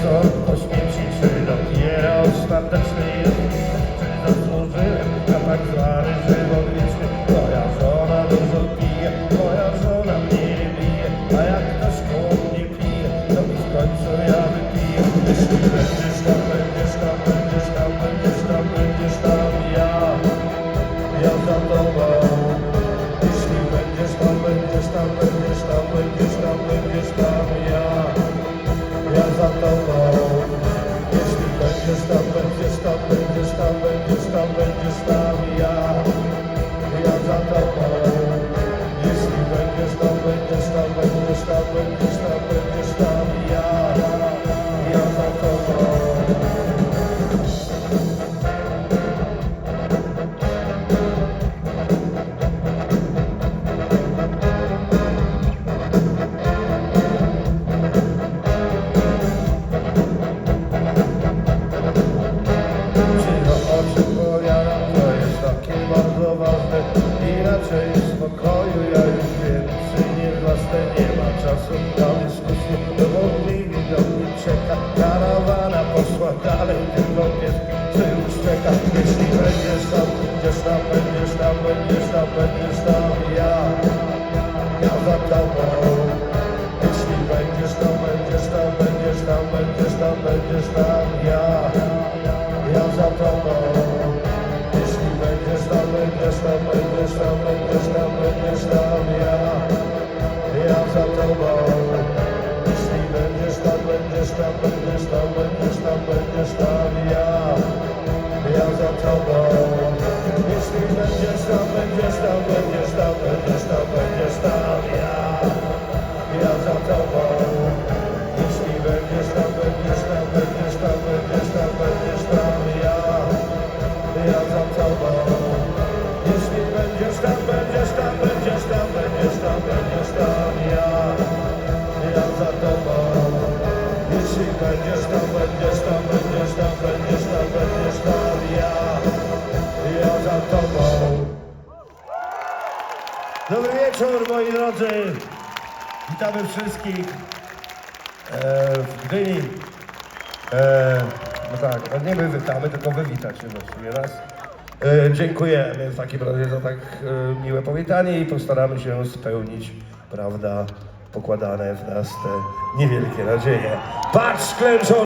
Lord. Thank you. Tobą. Jeśli będziesz tam, będziesz tam, będziesz tam, będziesz tam, będziesz tam, ja, ja za tobą. Jeśli będziesz tam, będziesz tam, będziesz tam, będziesz tam, Dobry wieczór, moi drodzy. Witamy wszystkich e, w Gdyni. E, no tak, no nie my witamy, tylko wy witacie właściwie nas. E, dziękujemy w takim razie za tak e, miłe powitanie i postaramy się spełnić, prawda, pokładane w nas te niewielkie nadzieje. Patrz, klęczą